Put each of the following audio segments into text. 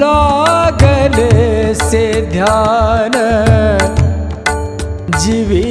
लागले से ध्यान जीवी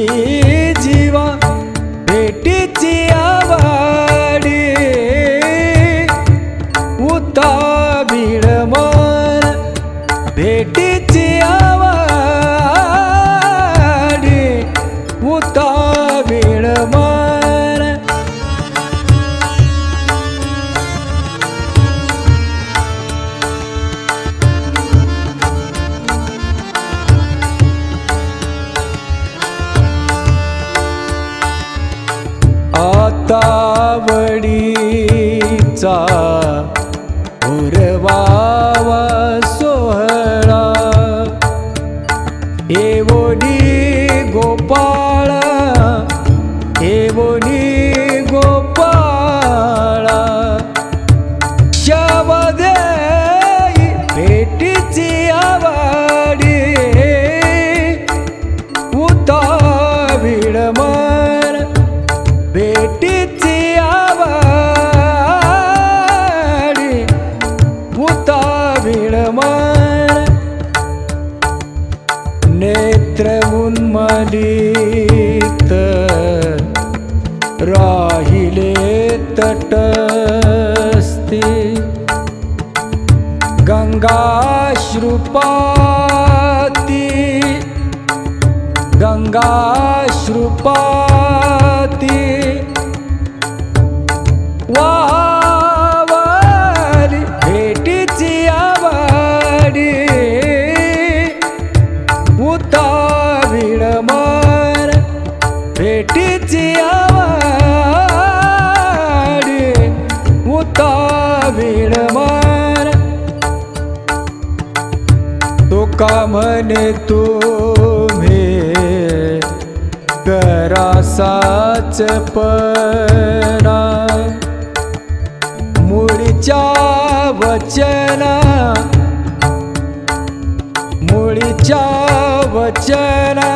मने करा साच पना मुळीच्या वचना मुळीच्या वचना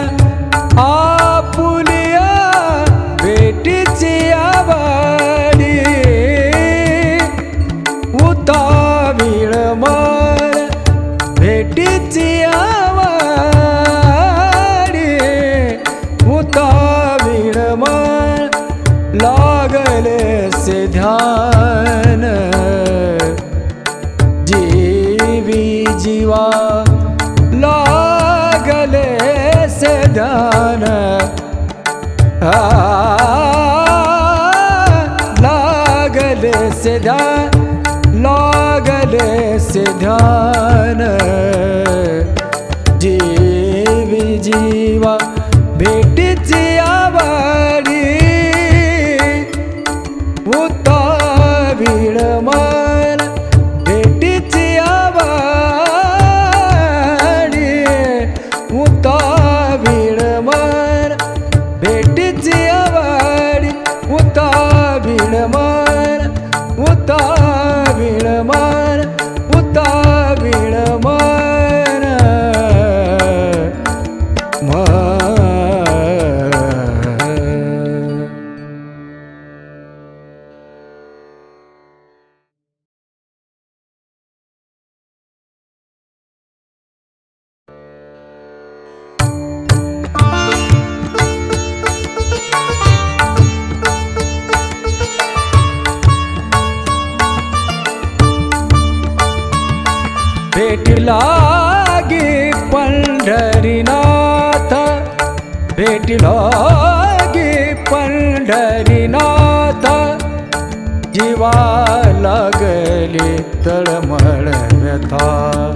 लागली तळमळ व्यथा.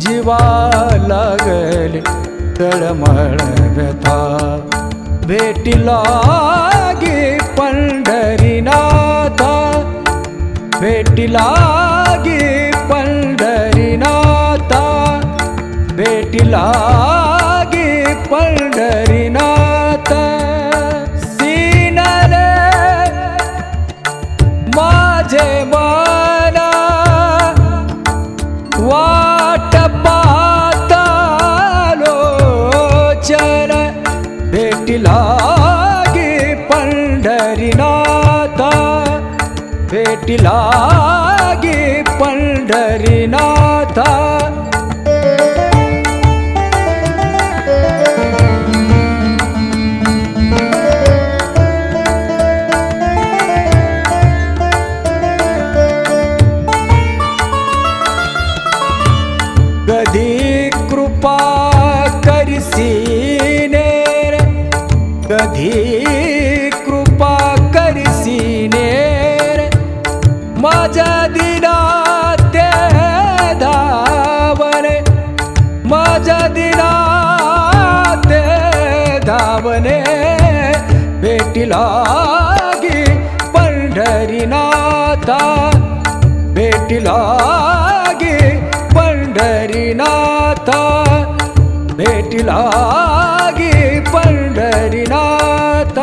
जीवा लागली तळमळ व्यथा. भेटिला गे पंढरीनाथा. भेटिला गे पंढरीनाथा. भेटिला দিলা लागी पंढरीनाथ।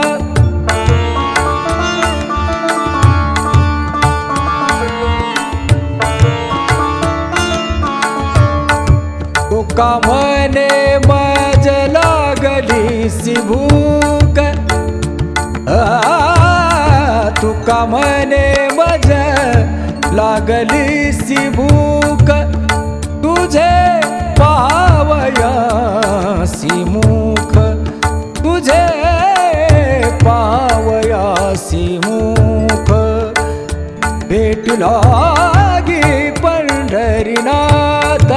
तुका म्हणे मज लागली सिभूक तुका म्हणे मज लागली सिभूक तुझे पावयासी मुख तुझे पावया मुख। भेटला गी पंढरीनाथ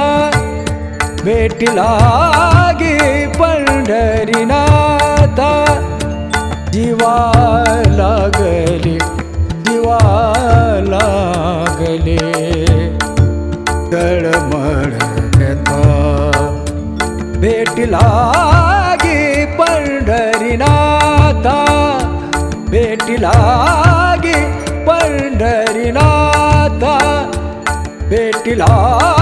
भेटला गी पंढरीनाथ। जीवा लाग लागे पंढरीनाथा. भेटी लागे पंढरीनाथा. भेटी लागे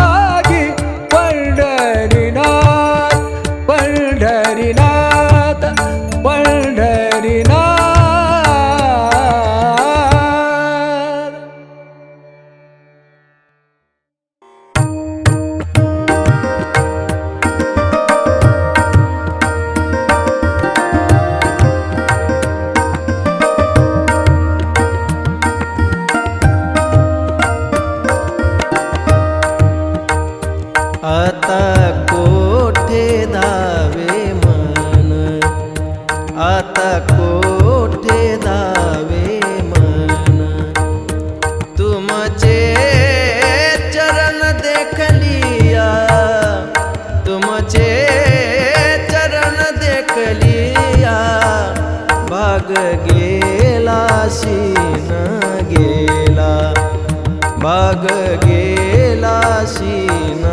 काशीन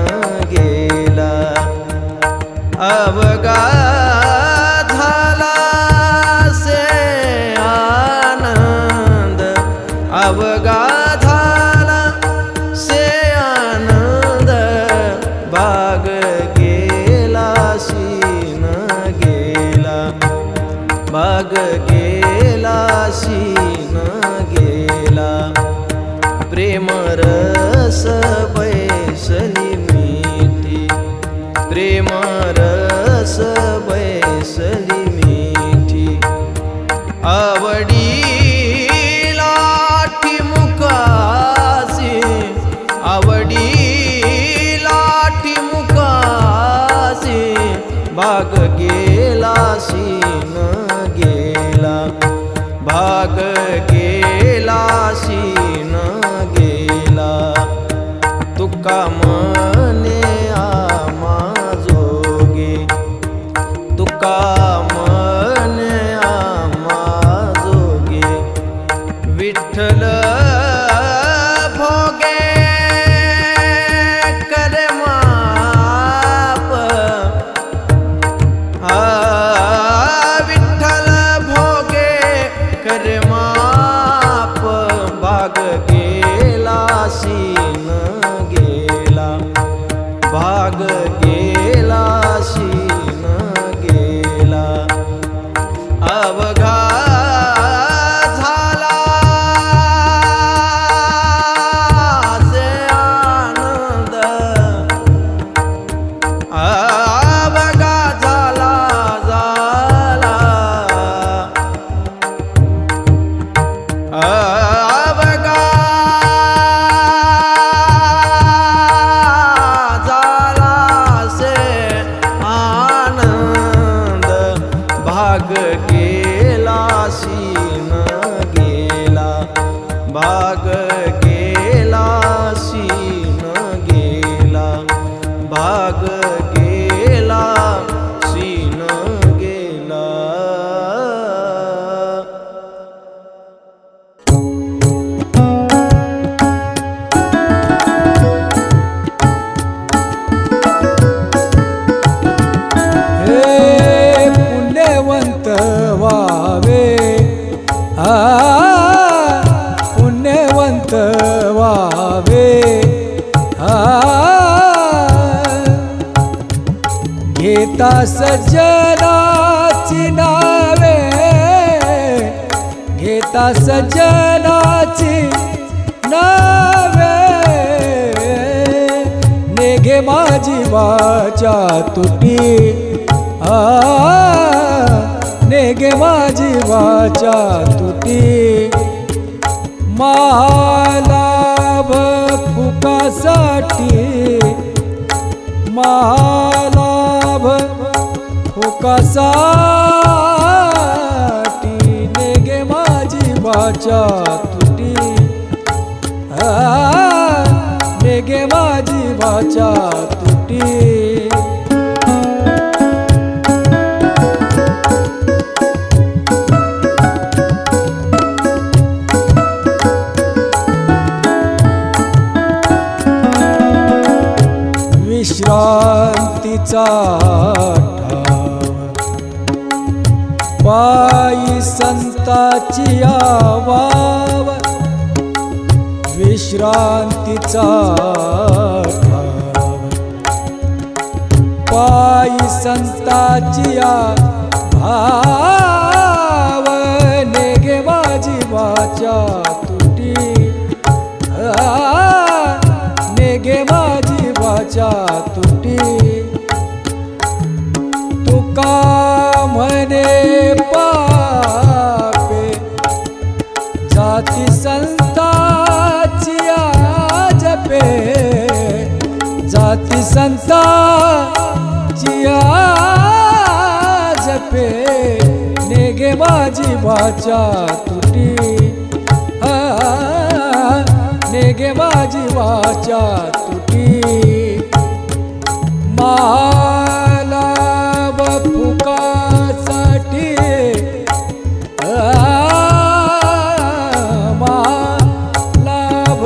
गेला. अवगा घेता सज्जनाची नावे. घेता सज्जनाची नावे. नेघे माझी वाचा तुटी. आ नेघे माझी वाचा तुटी. महालाभ फुकासाठी महाला कसाटी नेगे माझी वाचा तुटी. नेगे माझी वाचा तुटी तुका म्हणे पापे जाती संताची जपे जाती संताची जपे नेगे माझी वाचा तुटी. नेगे माझी वाचा तुटी. माला फुकासाठी लाभ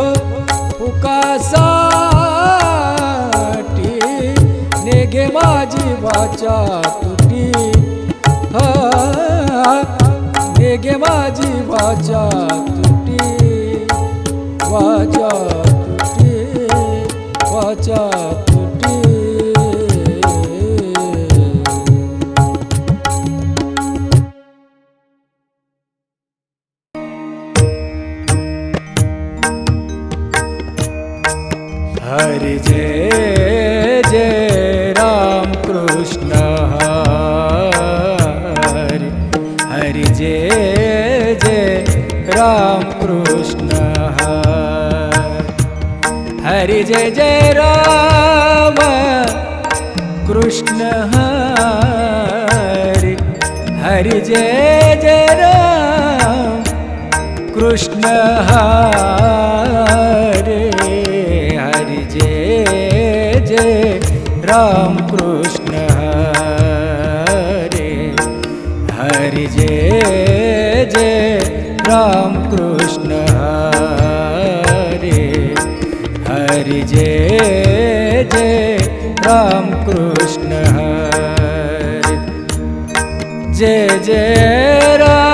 फुकासाठी. नेघे माझी वाचा तुटी. हा, माझी वाचा कृष्ण हरे हरि जय जय। राम कृष्ण हरे हरि जय जय। राम कृष्ण हरे हरि जय जय। राम कृष्ण हरे। जय जय राम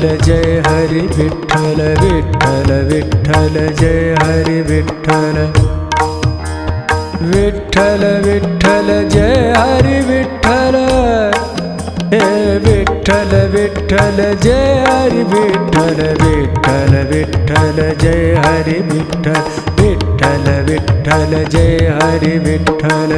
விட்டல ஜெய ஹரி விட்டல விட்டல விட்டல ஜெய ஹரி விட்டல விட்டல விட்டல ஜெய ஹரி விட்டல ஏ விட்டல விட்டல ஜெய ஹரி விட்டல விட்டல விட்டல ஜெய ஹரி விட்டல விட்டல விட்டல ஜெய ஹரி விட்டல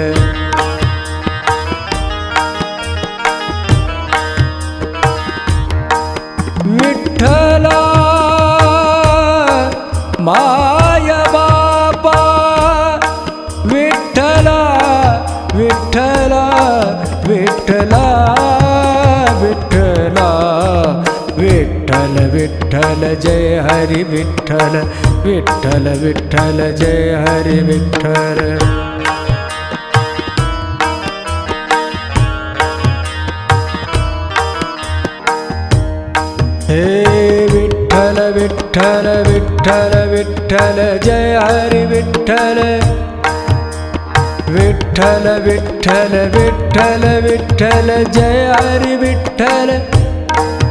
जय हरी विठ्ठल विठ्ठल विठ्ठल जय हरी विठ्ठल हे विठ्ठल विठ्ठल विठ्ठल विठ्ठल जय हरी विठ्ठल विठ्ठल विठ्ठल विठ्ठल विठ्ठल जय हरी विठ्ठल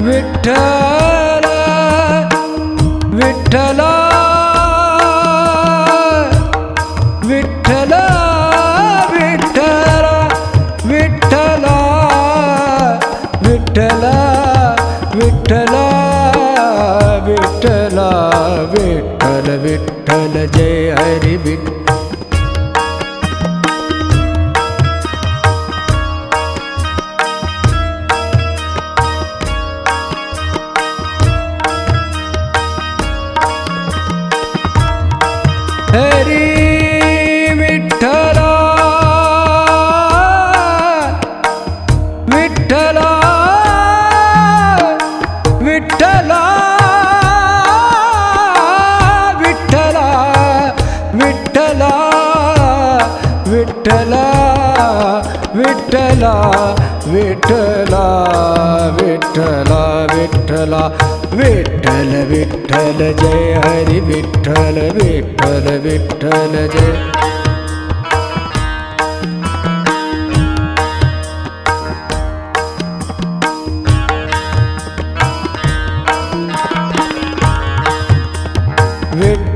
विठ्ठल Tell விட்டலா விட்டலா விட்டலா விட்டலா. விட்டல விட்டல ஜெய ஹரி விட்டல விட்டல விட்டல ஜெய.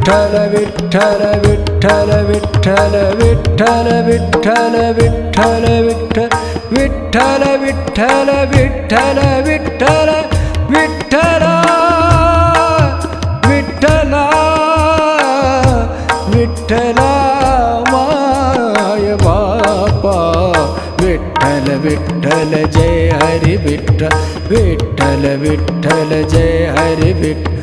விட்டல விட்டல விட்டல விட்டல விட்டல விட்டல விட்டல விட்ட விட்டல விட்டல விட்டல விட்டல விட்டலா விட்டலா விட்டலா மாய பாப்பா. விட்டல விட்டல ஜெய ஹரி விட்ட விட்டல விட்டல ஜெய ஹரி விட்ட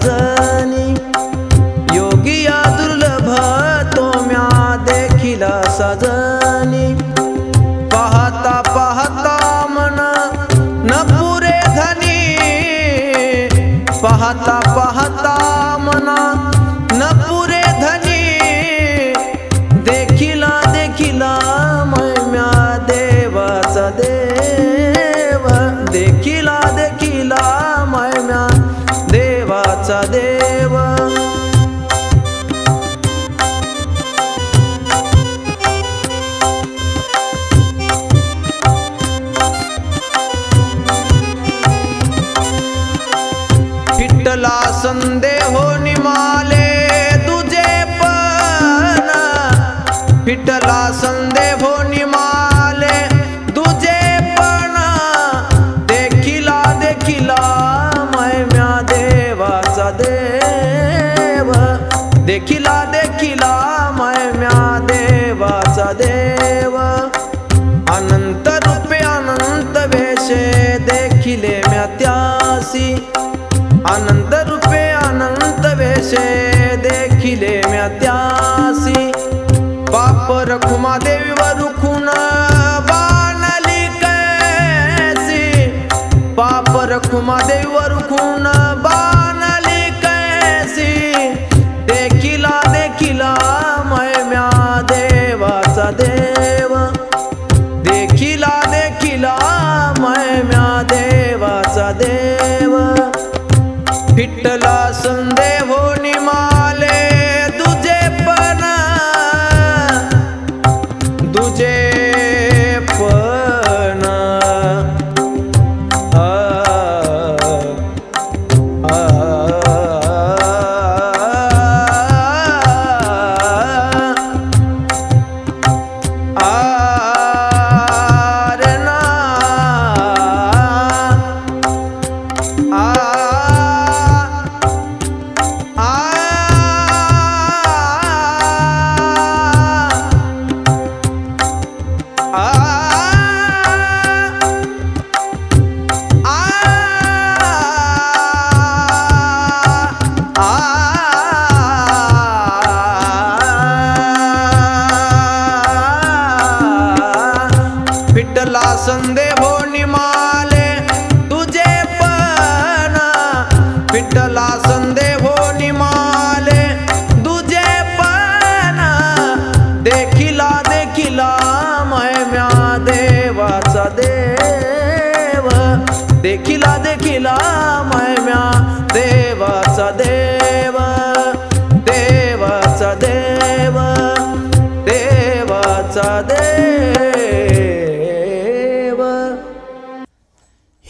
的。விட்டல Numa day one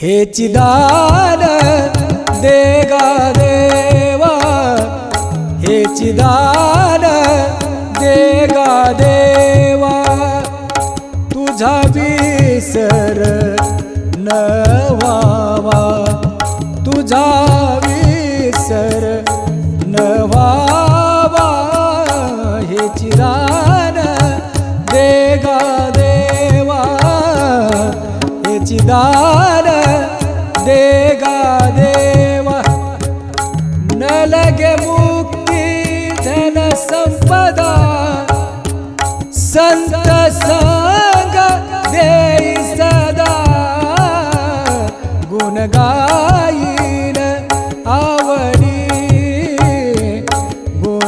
हेची दान देगा देवा हेची दान देगा देवा तुझा विसर न व्हावा तुझा विसर न व्हावा हेची दान देगा देवा हेची दान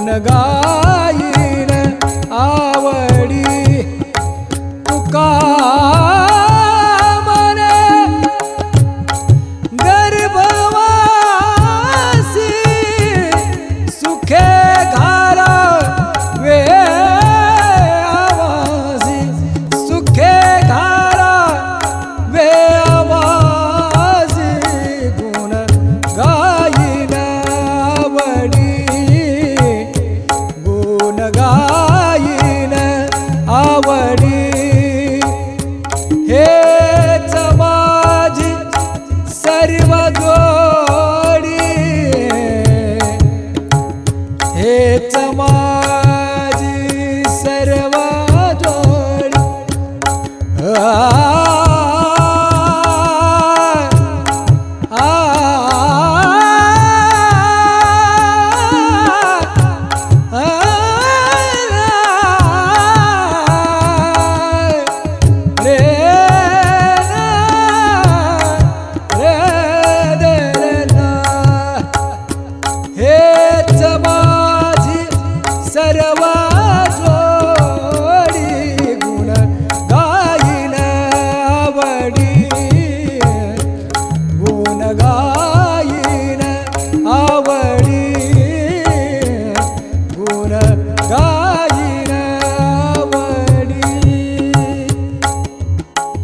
গান গা